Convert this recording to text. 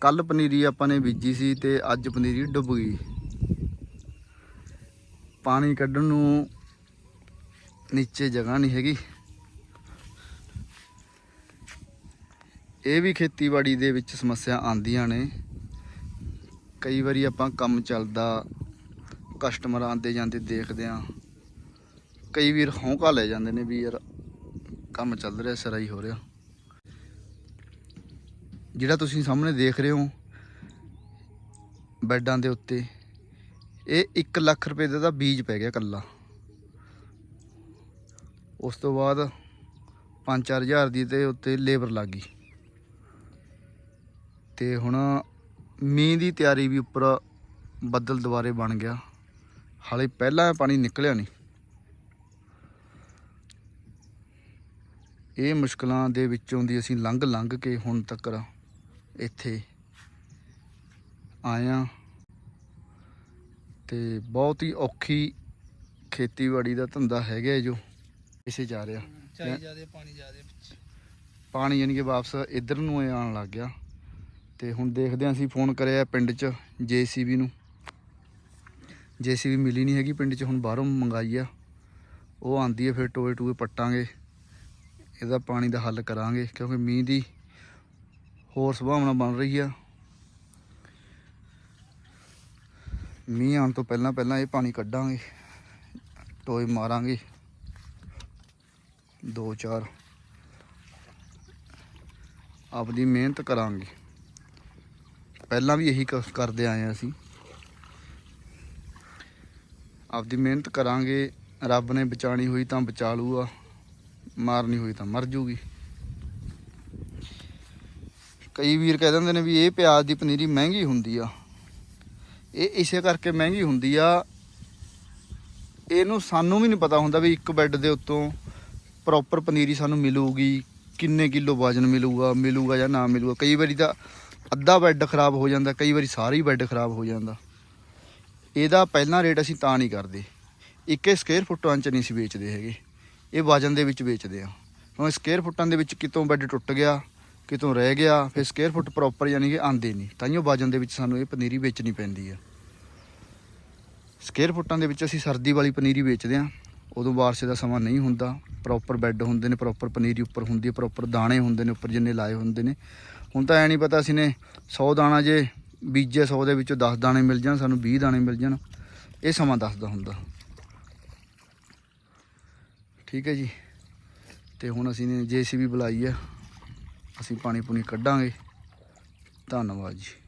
ਕੱਲ ਪਨੀਰੀ ਆਪਾਂ ਨੇ ਬੀਜੀ ਸੀ ਤੇ ਅੱਜ ਪਨੀਰੀ ਡੁੱਬ ਗਈ। ਪਾਣੀ ਕੱਢਣ ਨੂੰ ਨੀਚੇ ਜਗ੍ਹਾ ਨਹੀਂ ਹੈਗੀ। ਇਹ ਵੀ ਖੇਤੀਬਾੜੀ ਦੇ ਵਿੱਚ ਸਮੱਸਿਆ ਆਉਂਦੀਆਂ ਨੇ। ਕਈ ਵਾਰੀ ਆਪਾਂ ਕੰਮ ਚੱਲਦਾ ਕਸਟਮਰ ਆਉਂਦੇ ਜਾਂਦੇ ਦੇਖਦੇ ਆ ਕਈ ਵੀਰ ਹੌਂਕਾ ਲੈ ਜਾਂਦੇ ਨੇ ਵੀ ਯਾਰ ਕੰਮ ਚੱਲ ਰਿਹਾ ਸਰਾਈ ਹੋ ਰਿਹਾ। ਜਿਹੜਾ ਤੁਸੀਂ ਸਾਹਮਣੇ ਦੇਖ ਰਹੇ ਹੋ, ਬੈੱਡਾਂ ਦੇ ਉੱਤੇ, ਇਹ 1 ਲੱਖ ਰੁਪਏ ਦਾ ਬੀਜ ਪੈ ਗਿਆ ਕੱਲਾ। ਉਸ ਤੋਂ ਬਾਅਦ 5-4000 ਦੀ ਤੇ ਉੱਤੇ ਲੇਬਰ ਲੱਗ ਗਈ। ਤੇ ਹੁਣ ਮੀਂਹ ਦੀ ਤਿਆਰੀ ਵੀ ਉੱਪਰ ਬੱਦਲ ਦੁਬਾਰੇ ਬਣ ਗਿਆ। ਹਾਲੇ ਪਹਿਲਾਂ ਪਾਣੀ ਨਿਕਲਿਆ ਨਹੀਂ। ਇਹ ਮੁਸ਼ਕਲਾਂ ਦੇ ਵਿੱਚੋਂ ਦੀ ਅਸੀਂ ਲੰਘ ਲੰਘ ਕੇ ਹੁਣ ਤੱਕ ਇੱਥੇ ਹਾਂ ਤੇ ਬਹੁਤ ਹੀ ਔਖੀ ਖੇਤੀਬਾੜੀ ਦਾ ਧੰਦਾ ਹੈਗਾ ਜੋ ਇਸੇ ਜਾ ਰਿਹਾ। ਚਾਈ ਜਿਆਦੇ ਪਾਣੀ ਜਿਆਦੇ ਪਾਣੀ ਯਾਨੀ ਕਿ ਵਾਪਸ ਇਧਰ ਨੂੰ ਆਉਣ ਲੱਗ ਗਿਆ। ਤੇ ਹੁਣ ਦੇਖਦੇ ਹਾਂ ਅਸੀਂ ਫੋਨ ਕਰਿਆ ਪਿੰਡ 'ਚ ਜੀਸੀਬੀ ਨੂੰ। ਜੀਸੀਬੀ ਮਿਲੀ ਨਹੀਂ ਹੈਗੀ ਪਿੰਡ 'ਚ ਹੁਣ ਬਾਹਰੋਂ ਮੰਗਾਈ ਆ। ਉਹ ਆਂਦੀ ਹੈ ਫਿਰ ਟੋਏ ਟੂਏ ਪੱਟਾਂਗੇ। ਇਹਦਾ ਪਾਣੀ ਦਾ ਹੱਲ ਕਰਾਂਗੇ ਕਿਉਂਕਿ ਮੀਂਹ ਦੀ ਹੋਰ ਸੰਭਾਵਨਾ ਬਣ ਰਹੀ ਆ। ਮੀਂਹ ਆਉਣ ਤੋਂ ਪਹਿਲਾਂ ਪਹਿਲਾਂ ਇਹ ਪਾਣੀ ਕੱਢਾਂਗੇ, ਟੋਏ ਮਾਰਾਂਗੇ। ਦੋ ਚਾਰ ਆਪਦੀ ਮਿਹਨਤ ਕਰਾਂਗੇ। ਪਹਿਲਾਂ ਵੀ ਇਹੀ ਕ- ਕਰਦੇ ਆਏ ਹਾਂ ਅਸੀਂ। ਆਪਦੀ ਮਿਹਨਤ ਕਰਾਂਗੇ, ਰੱਬ ਨੇ ਬਚਾਣੀ ਹੋਈ ਤਾਂ ਬਚਾ ਲੂਗਾ ਮਾਰਨੀ ਹੋਈ ਤਾਂ ਮਰ ਜੂਗੀ। ਕਈ ਵੀਰ ਕਹਿ ਦਿੰਦੇ ਨੇ ਵੀ ਇਹ ਪਿਆਜ਼ ਦੀ ਪਨੀਰੀ ਮਹਿੰਗੀ ਹੁੰਦੀ ਆ। ਇਹ ਇਸੇ ਕਰਕੇ ਮਹਿੰਗੀ ਹੁੰਦੀ ਆ। ਇਹਨੂੰ ਸਾਨੂੰ ਵੀ ਨਹੀਂ ਪਤਾ ਹੁੰਦਾ ਵੀ ਇੱਕ ਬੈੱਡ ਦੇ ਉੱਤੋਂ ਪ੍ਰੋਪਰ ਪਨੀਰੀ ਸਾਨੂੰ ਮਿਲੂਗੀ, ਕਿੰਨੇ ਕਿਲੋ ਵਜਨ ਮਿਲੂਗਾ ਮਿਲੂਗਾ ਜਾਂ ਨਾ ਮਿਲੂਗਾ। ਕਈ ਵਾਰੀ ਤਾਂ ਅੱਧਾ ਬੈੱਡ ਖਰਾਬ ਹੋ ਜਾਂਦਾ, ਕਈ ਵਾਰੀ ਸਾਰੀ ਬੈੱਡ ਖਰਾਬ ਹੋ ਜਾਂਦਾ। ਇਹਦਾ ਪਹਿਲਾਂ ਰੇਟ ਅਸੀਂ ਤਾਂ ਨਹੀਂ ਕਰਦੇ। ਇੱਕੇ ਸਕੁਅਰ ਫੁੱਟਾਂ 'ਚ ਨਹੀਂ ਸੀ ਵੇਚਦੇ ਹੈਗੇ। ਇਹ ਵਜਨ ਦੇ ਵਿੱਚ ਵੇਚਦੇ ਆ। ਹੁਣ ਸਕੁਅਰ ਫੁੱਟਾਂ ਦੇ ਵਿੱਚ ਕਿਤੋਂ ਬੈੱਡ ਟੁੱਟ ਗਿਆ ਕਿਤੋਂ ਰਹਿ ਗਿਆ, ਫਿਰ ਸਕੁਅਰ ਫੁੱਟ ਪ੍ਰੋਪਰ ਯਾਨੀ ਕਿ ਆਂਦੇ ਨਹੀਂ। ਤਾਂਹੀਓ ਵਜਨ ਦੇ ਵਿੱਚ ਸਾਨੂੰ ਇਹ ਪਨੀਰੀ ਵੇਚਣੀ ਪੈਂਦੀ ਆ। ਸਕੁਅਰ ਫੁੱਟਾਂ ਦੇ ਵਿੱਚ ਅਸੀਂ ਸਰਦੀ ਵਾਲੀ ਪਨੀਰੀ ਵੇਚਦੇ ਆ। ਉਦੋਂ ਬਾਰਿਸ਼ ਦਾ ਸਮਾਂ ਨਹੀਂ ਹੁੰਦਾ। ਪ੍ਰੋਪਰ ਬੈੱਡ ਹੁੰਦੇ ਨੇ ਪ੍ਰੋਪਰ ਪਨੀਰੀ ਉੱਪਰ ਹੁੰਦੀ ਹੈ ਪ੍ਰੋਪਰ ਦਾਣੇ ਹੁੰਦੇ ਨੇ, ਉੱਪਰ ਜਿੰਨੇ ਲਾਏ ਹੁੰਦੇ ਨੇ। ਹੁਣ ਤਾਂ ਐ ਨਹੀਂ ਪਤਾ ਅਸੀਂ ਨੇ 100 ਦਾਣਾ ਜੇ ਬੀਜੇ 100 ਦੇ ਵਿੱਚੋਂ 10 ਦਾਣੇ ਮਿਲ ਜਾਣ, ਸਾਨੂੰ 20 ਦਾਣੇ ਮਿਲ ਜਾਣ। ਇਹ ਸਮਾਂ ਦੱਸਦਾ ਹੁੰਦਾ। ਠੀਕ ਹੈ ਜੀ। ਤੇ ਹੁਣ ਅਸੀਂ ਨੇ ਜੀਸੀਬੀ ਬੁਲਾਈ ਆ। ਅਸੀਂ ਪਾਣੀ ਪੂਣੀ ਕੱਢਾਂਗੇ। ਧੰਨਵਾਦ ਜੀ।